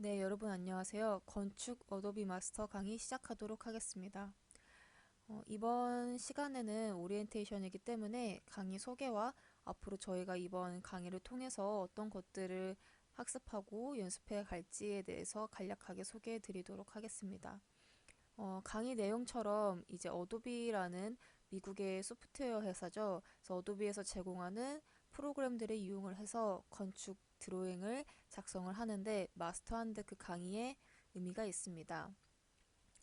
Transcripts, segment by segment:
네, 여러분 안녕하세요. 건축 어도비 마스터 강의 시작하도록 하겠습니다. 어, 이번 시간에는 오리엔테이션이기 때문에 강의 소개와 앞으로 저희가 이번 강의를 통해서 어떤 것들을 학습하고 연습해 갈지에 대해서 간략하게 소개해 드리도록 하겠습니다. 어, 강의 내용처럼 이제 어도비라는 미국의 소프트웨어 회사죠. 그래서 어도비에서 제공하는 프로그램들을 이용을 해서 건축 드로잉을 작성을 하는데 마스터한드 그 강의에 의미가 있습니다.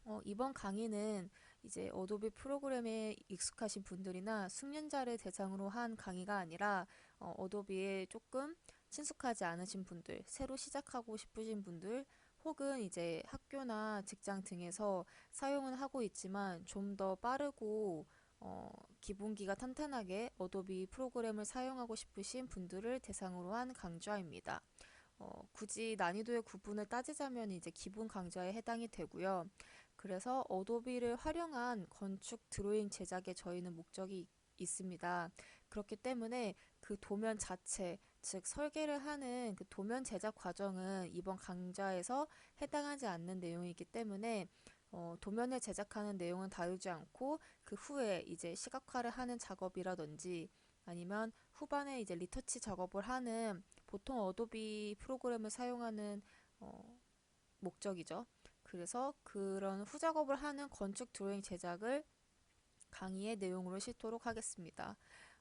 어, 이번 강의는 이제 어도비 프로그램에 익숙하신 분들이나 숙련자를 대상으로 한 강의가 아니라 어, 어도비에 조금 친숙하지 않으신 분들, 새로 시작하고 싶으신 분들, 혹은 이제 학교나 직장 등에서 사용은 하고 있지만 좀 더 빠르고 어, 기본기가 탄탄하게 어도비 프로그램을 사용하고 싶으신 분들을 대상으로 한 강좌입니다. 어, 굳이 난이도의 구분을 따지자면 이제 기본 강좌에 해당이 되고요. 그래서 어도비를 활용한 건축 드로잉 제작에 저희는 목적이 있습니다. 그렇기 때문에 그 도면 자체, 즉 설계를 하는 그 도면 제작 과정은 이번 강좌에서 해당하지 않는 내용이기 때문에 어, 도면을 제작하는 내용은 다루지 않고 그 후에 이제 시각화를 하는 작업이라든지 아니면 후반에 이제 리터치 작업을 하는 보통 어도비 프로그램을 사용하는 어, 목적이죠. 그래서 그런 후작업을 하는 건축 드로잉 제작을 강의의 내용으로 싣도록 하겠습니다.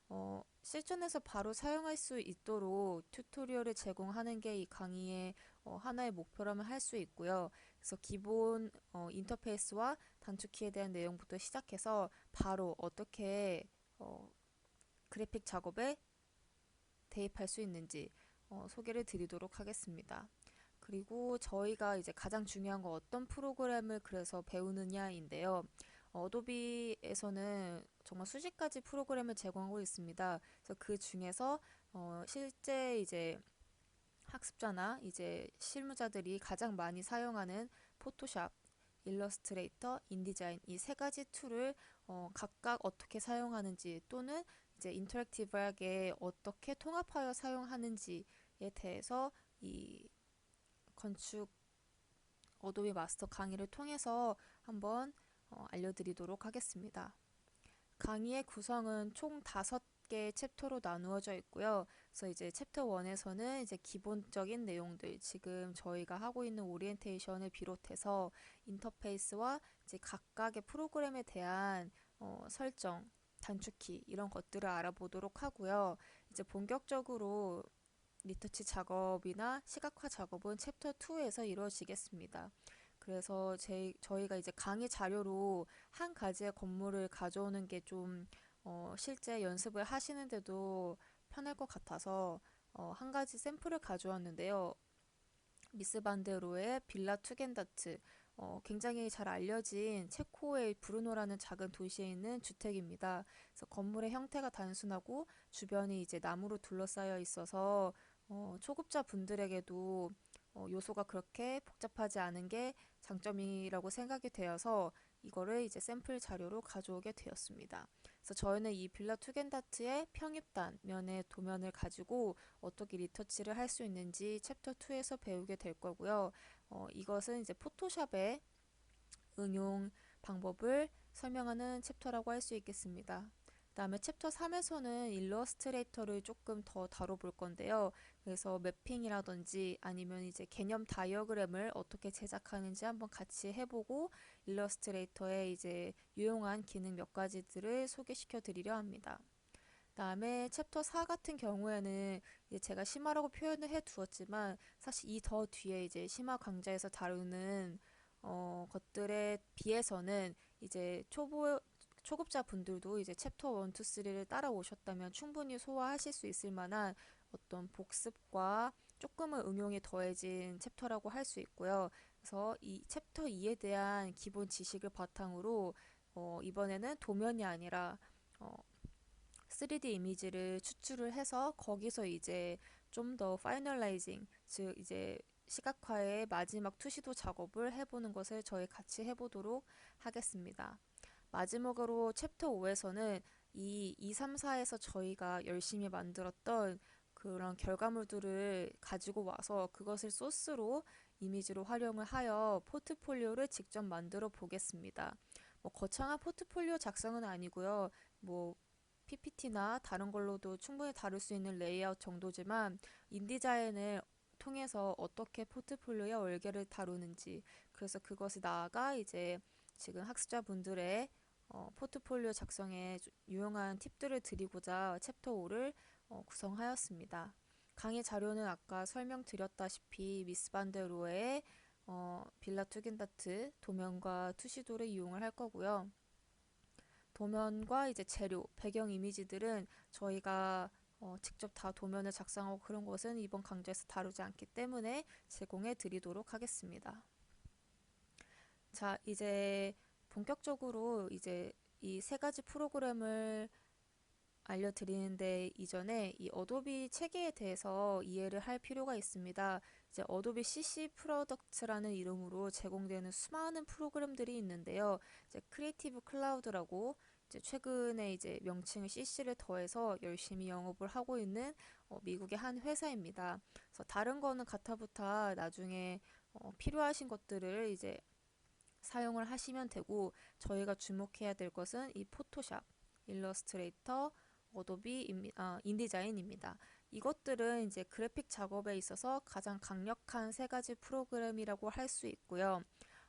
어, 실전에서 바로 사용할 수 있도록 튜토리얼을 제공하는 게 이 강의의 어, 하나의 목표라면 할 수 있고요. 그래서 기본 어, 인터페이스와 단축키에 대한 내용부터 시작해서 바로 어떻게 어, 그래픽 작업에 대입할 수 있는지 어, 소개를 드리도록 하겠습니다. 그리고 저희가 이제 가장 중요한 건 어떤 프로그램을 그래서 배우느냐인데요. 어도비에서는 정말 수십 가지 프로그램을 제공하고 있습니다. 그래서 그 중에서 어, 실제 이제 학습자나 이제 실무자들이 가장 많이 사용하는 포토샵, 일러스트레이터, 인디자인 이 세 가지 툴을 어, 각각 어떻게 사용하는지 또는 이제 인터랙티브하게 어떻게 통합하여 사용하는지에 대해서 이 건축 어도비 마스터 강의를 통해서 한번 어, 알려드리도록 하겠습니다. 강의의 구성은 총 다섯 개 챕터로 나누어져 있고요. 그래서 이제 챕터 1에서는 이제 기본적인 내용들, 지금 저희가 하고 있는 오리엔테이션을 비롯해서 인터페이스와 이제 각각의 프로그램에 대한 어, 설정, 단축키 이런 것들을 알아보도록 하고요. 이제 본격적으로 리터치 작업이나 시각화 작업은 챕터 2에서 이루어지겠습니다. 그래서 제, 저희가 이제 강의 자료로 한 가지의 건물을 가져오는 게 좀 어, 실제 연습을 하시는데도 편할 것 같아서 어, 한 가지 샘플을 가져왔는데요. 미스 반데로의 빌라 투겐다트 어, 굉장히 잘 알려진 체코의 브루노라는 작은 도시에 있는 주택입니다. 그래서 건물의 형태가 단순하고 주변이 이제 나무로 둘러싸여 있어서 어, 초급자 분들에게도 어, 요소가 그렇게 복잡하지 않은 게 장점이라고 생각이 되어서 이거를 이제 샘플 자료로 가져오게 되었습니다. 그래서 저희는 이 빌라 투겐다트의 평입단 면의 도면을 가지고 어떻게 리터치를 할 수 있는지 챕터 2에서 배우게 될 거고요. 어, 이것은 이제 포토샵의 응용 방법을 설명하는 챕터라고 할 수 있겠습니다. 그 다음에 챕터 3에서는 일러스트레이터를 조금 더 다뤄볼 건데요. 그래서 매핑이라든지 아니면 이제 개념 다이어그램을 어떻게 제작하는지 한번 같이 해보고 일러스트레이터에 이제 유용한 기능 몇 가지들을 소개시켜 드리려 합니다. 다음에 챕터 4 같은 경우에는 제가 심화라고 표현을 해 두었지만 사실 이 더 뒤에 이제 심화 강좌에서 다루는 어, 것들에 비해서는 이제 초보 초급자 분들도 이제 챕터 1, 2, 3를 따라오셨다면 충분히 소화하실 수 있을 만한 어떤 복습과 조금은 응용이 더해진 챕터라고 할 수 있고요. 그래서 이 챕터 2에 대한 기본 지식을 바탕으로 어, 이번에는 도면이 아니라 어, 3D 이미지를 추출을 해서 거기서 이제 좀 더 파이널라이징, 즉 이제 시각화의 마지막 투시도 작업을 해보는 것을 저희 같이 해보도록 하겠습니다. 마지막으로 챕터 5에서는 이 2, 3, 4에서 저희가 열심히 만들었던 그 그런 결과물들을 가지고 와서 그것을 소스로 이미지로 활용을 하여 포트폴리오를 직접 만들어 보겠습니다. 뭐 거창한 포트폴리오 작성은 아니고요. 뭐 PPT나 다른 걸로도 충분히 다룰 수 있는 레이아웃 정도지만 인디자인을 통해서 어떻게 포트폴리오의 얼개를 다루는지 그래서 그것이 나아가 이제 지금 학습자분들의 어, 포트폴리오 작성에 유용한 팁들을 드리고자 챕터 5를 어, 구성하였습니다. 강의 자료는 아까 설명드렸다시피 미스 반데로의 어, 빌라 투겐다트 도면과 투시도를 이용을 할 거고요. 도면과 이제 재료, 배경 이미지들은 저희가 어, 직접 다 도면을 작성하고 그런 것은 이번 강좌에서 다루지 않기 때문에 제공해 드리도록 하겠습니다. 자, 이제 본격적으로 이제 이 세 가지 프로그램을 알려드리는데 이전에 이 어도비 체계에 대해서 이해를 할 필요가 있습니다. 이제 어도비 CC 프로덕트라는 이름으로 제공되는 수많은 프로그램들이 있는데요. 이제 크리에이티브 클라우드라고 이제 최근에 이제 명칭 CC를 더해서 열심히 영업을 하고 있는 어, 미국의 한 회사입니다. 그래서 다른 거는 가타부타 나중에 어, 필요하신 것들을 이제 사용을 하시면 되고 저희가 주목해야 될 것은 이 포토샵, 일러스트레이터, 어도비 아, 인디자인입니다. 이것들은 이제 그래픽 작업에 있어서 가장 강력한 세 가지 프로그램이라고 할 수 있고요.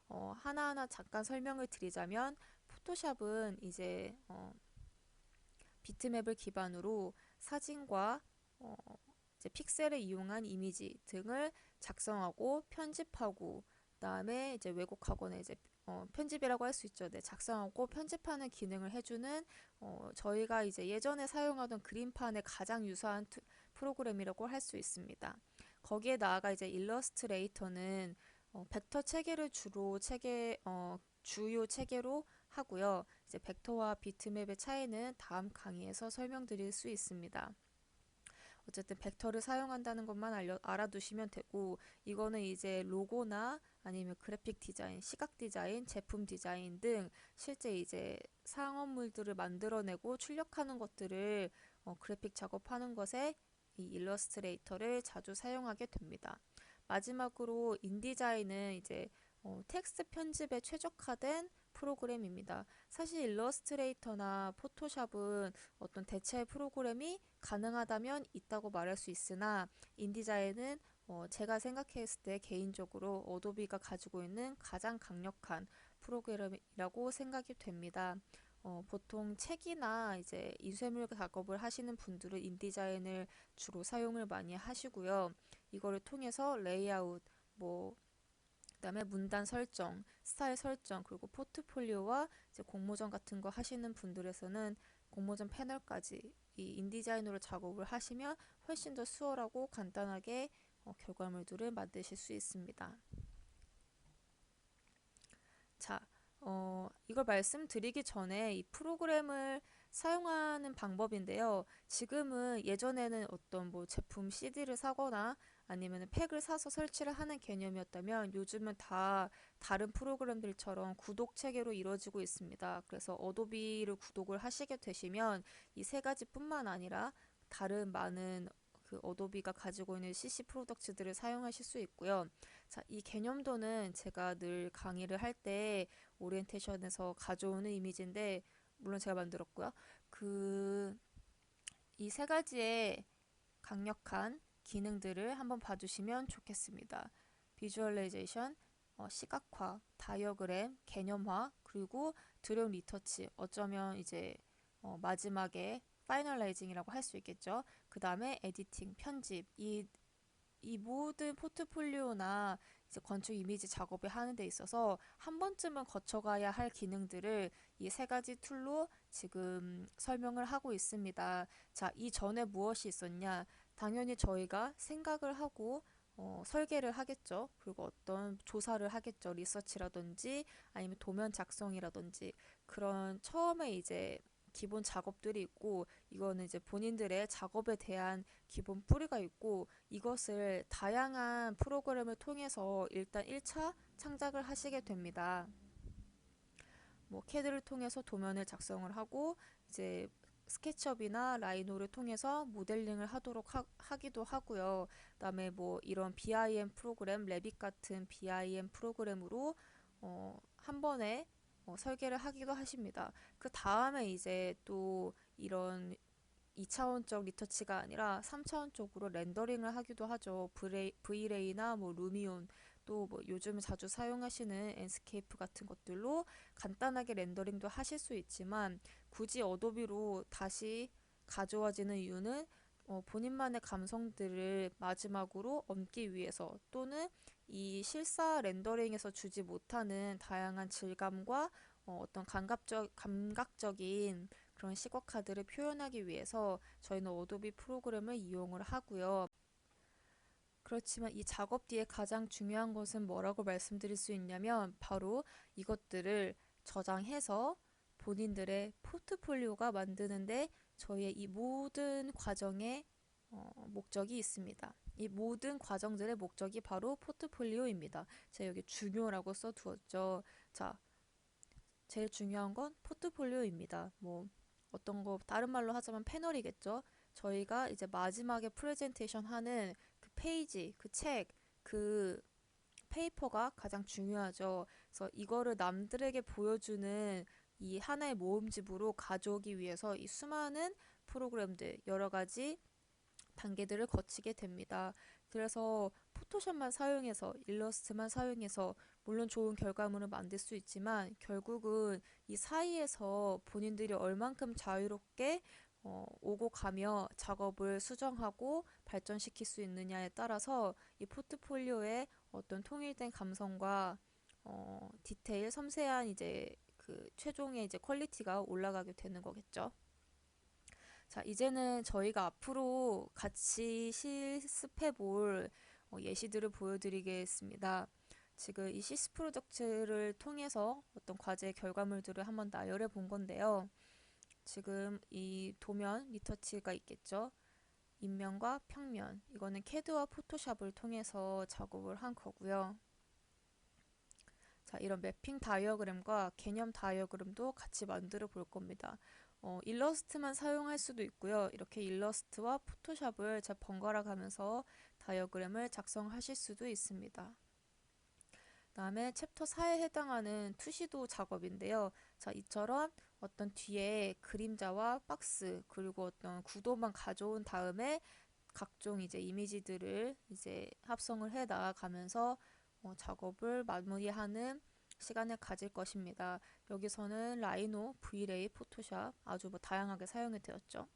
어, 하나하나 잠깐 설명을 드리자면 포토샵은 이제 어, 비트맵을 기반으로 사진과 어, 픽셀을 이용한 이미지 등을 작성하고 편집하고 그 다음에 이제 왜곡하거나 이제 어, 편집이라고 할 수 있죠. 네, 작성하고 편집하는 기능을 해주는 어, 저희가 이제 예전에 사용하던 그림판에 가장 유사한 투, 프로그램이라고 할 수 있습니다. 거기에 나아가 이제 일러스트레이터는 어, 벡터 체계를 주로 체계 어, 주요 체계로 하고요. 이제 벡터와 비트맵의 차이는 다음 강의에서 설명드릴 수 있습니다. 어쨌든 벡터를 사용한다는 것만 알려, 알아두시면 되고 이거는 이제 로고나 아니면 그래픽 디자인, 시각 디자인, 제품 디자인 등 실제 이제 상업물들을 만들어내고 출력하는 것들을 어, 그래픽 작업하는 것에 이 일러스트레이터를 자주 사용하게 됩니다. 마지막으로 인디자인은 이제 어, 텍스트 편집에 최적화된 프로그램입니다. 사실 일러스트레이터나 포토샵은 어떤 대체 프로그램이 가능하다면 있다고 말할 수 있으나 인디자인은 어, 제가 생각했을 때 개인적으로 어도비가 가지고 있는 가장 강력한 프로그램이라고 생각이 됩니다. 어, 보통 책이나 이제 인쇄물 작업을 하시는 분들은 인디자인을 주로 사용을 많이 하시고요. 이거를 통해서 레이아웃, 뭐 그다음에 문단 설정, 스타일 설정, 그리고 포트폴리오와 이제 공모전 같은 거 하시는 분들에서는 공모전 패널까지 이 인디자인으로 작업을 하시면 훨씬 더 수월하고 간단하게 어, 결과물들을 만드실 수 있습니다. 자, 어, 이걸 말씀드리기 전에 이 프로그램을 사용하는 방법인데요. 지금은 예전에는 어떤 뭐 제품 CD를 사거나 아니면 팩을 사서 설치를 하는 개념이었다면 요즘은 다 다른 프로그램들처럼 구독 체계로 이루어지고 있습니다. 그래서 어도비를 구독을 하시게 되시면 이 세 가지뿐만 아니라 다른 많은 그 어도비가 가지고 있는 CC 프로덕트들을 사용하실 수 있고요. 자, 이 개념도는 제가 늘 강의를 할 때 오리엔테이션에서 가져오는 이미지인데 물론 제가 만들었고요. 그 이 세 가지의 강력한 기능들을 한번 봐주시면 좋겠습니다. 비주얼라이제이션, 어, 시각화, 다이어그램, 개념화, 그리고 드론 리터치, 어쩌면 이제 어, 마지막에 파이널라이징이라고 할 수 있겠죠. 그 다음에 에디팅, 편집, 이, 이 모든 포트폴리오나 이제 건축 이미지 작업을 하는 데 있어서 한 번쯤은 거쳐가야 할 기능들을 이 세 가지 툴로 지금 설명을 하고 있습니다. 자, 이 전에 무엇이 있었냐? 당연히 저희가 생각을 하고 어, 설계를 하겠죠. 그리고 어떤 조사를 하겠죠. 리서치라든지 아니면 도면 작성이라든지 그런 처음에 이제 기본 작업들이 있고 이거는 이제 본인들의 작업에 대한 기본 뿌리가 있고 이것을 다양한 프로그램을 통해서 일단 1차 창작을 하시게 됩니다. 뭐 캐드를 통해서 도면을 작성을 하고 이제 스케치업이나 라이노를 통해서 모델링을 하도록 하, 기도 하고요. 그다음에 뭐 이런 BIM 프로그램, 레빗 같은 BIM 프로그램으로 어, 한 번에 어, 설계를 하기도 하십니다. 그 다음에 이제 또 이런 2차원적 리터치가 아니라 3차원적으로 렌더링을 하기도 하죠. 브이레이나 뭐 루미온 또 뭐 요즘 자주 사용하시는 엔스케이프 같은 것들로 간단하게 렌더링도 하실 수 있지만 굳이 어도비로 다시 가져와지는 이유는 어, 본인만의 감성들을 마지막으로 얹기 위해서 또는 이 실사 렌더링에서 주지 못하는 다양한 질감과 어, 어떤 감각적, 감각적인 그런 시각 카드를 표현하기 위해서 저희는 어도비 프로그램을 이용을 하고요. 그렇지만 이 작업 뒤에 가장 중요한 것은 뭐라고 말씀드릴 수 있냐면 바로 이것들을 저장해서 본인들의 포트폴리오가 만드는데 저희의 이 모든 과정에 어, 목적이 있습니다. 이 모든 과정들의 목적이 바로 포트폴리오입니다. 제가 여기 중요라고 써두었죠. 자, 제일 중요한 건 포트폴리오입니다. 뭐 어떤 거 다른 말로 하자면 패널이겠죠. 저희가 이제 마지막에 프레젠테이션 하는 그 페이지, 그 책, 그 페이퍼가 가장 중요하죠. 그래서 이거를 남들에게 보여주는 이 하나의 모음집으로 가져오기 위해서 이 수많은 프로그램들, 여러 가지 단계들을 거치게 됩니다. 그래서 포토샵만 사용해서 일러스트만 사용해서 물론 좋은 결과물을 만들 수 있지만 결국은 이 사이에서 본인들이 얼만큼 자유롭게 어, 오고 가며 작업을 수정하고 발전시킬 수 있느냐에 따라서 이 포트폴리오의 어떤 통일된 감성과 어, 디테일, 섬세한 이제 그 최종의 이제 퀄리티가 올라가게 되는 거겠죠. 자, 이제는 저희가 앞으로 같이 실습해 볼 어, 예시들을 보여드리겠습니다. 지금 이 시스 프로젝트를 통해서 어떤 과제 결과물들을 한번 나열해 본 건데요. 지금 이 도면 리터치가 있겠죠. 인면과 평면 이거는 캐드와 포토샵을 통해서 작업을 한 거고요. 자, 이런 매핑 다이어그램과 개념 다이어그램도 같이 만들어 볼 겁니다. 어, 일러스트만 사용할 수도 있고요. 이렇게 일러스트와 포토샵을 잘 번갈아 가면서 다이어그램을 작성하실 수도 있습니다. 다음에 챕터 4에 해당하는 투시도 작업인데요. 자, 이처럼 어떤 뒤에 그림자와 박스 그리고 어떤 구도만 가져온 다음에 각종 이제 이미지들을 이제 합성을 해 나가면서 어, 작업을 마무리하는 시간을 가질 것입니다. 여기서는 라이노, 브이레이, 포토샵 아주 뭐 다양하게 사용이 되었죠.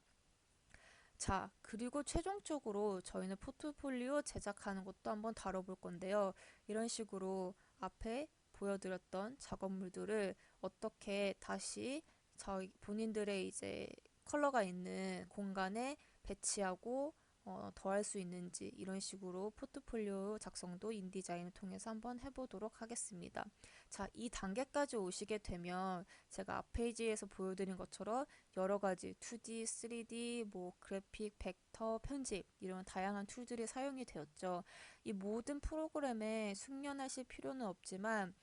자, 그리고 최종적으로 저희는 포트폴리오 제작하는 것도 한번 다뤄볼 건데요. 이런 식으로 앞에 보여드렸던 작업물들을 어떻게 다시 저희 본인들의 이제 컬러가 있는 공간에 배치하고 어, 더할 수 있는지 이런 식으로 포트폴리오 작성도 인디자인을 통해서 한번 해보도록 하겠습니다. 자, 이 단계까지 오시게 되면 제가 앞 페이지에서 보여드린 것처럼 여러 가지 2D, 3D, 뭐 그래픽, 벡터, 편집 이런 다양한 툴들이 사용이 되었죠. 이 모든 프로그램에 숙련하실 필요는 없지만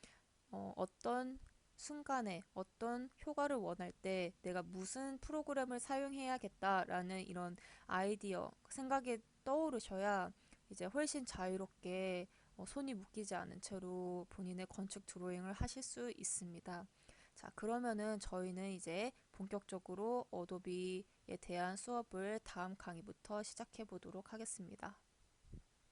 어, 어떤 순간에 어떤 효과를 원할 때 내가 무슨 프로그램을 사용해야겠다라는 이런 아이디어, 생각이 떠오르셔야 이제 훨씬 자유롭게 어, 손이 묶이지 않은 채로 본인의 건축 드로잉을 하실 수 있습니다. 자, 그러면은 저희는 이제 본격적으로 어도비에 대한 수업을 다음 강의부터 시작해 보도록 하겠습니다.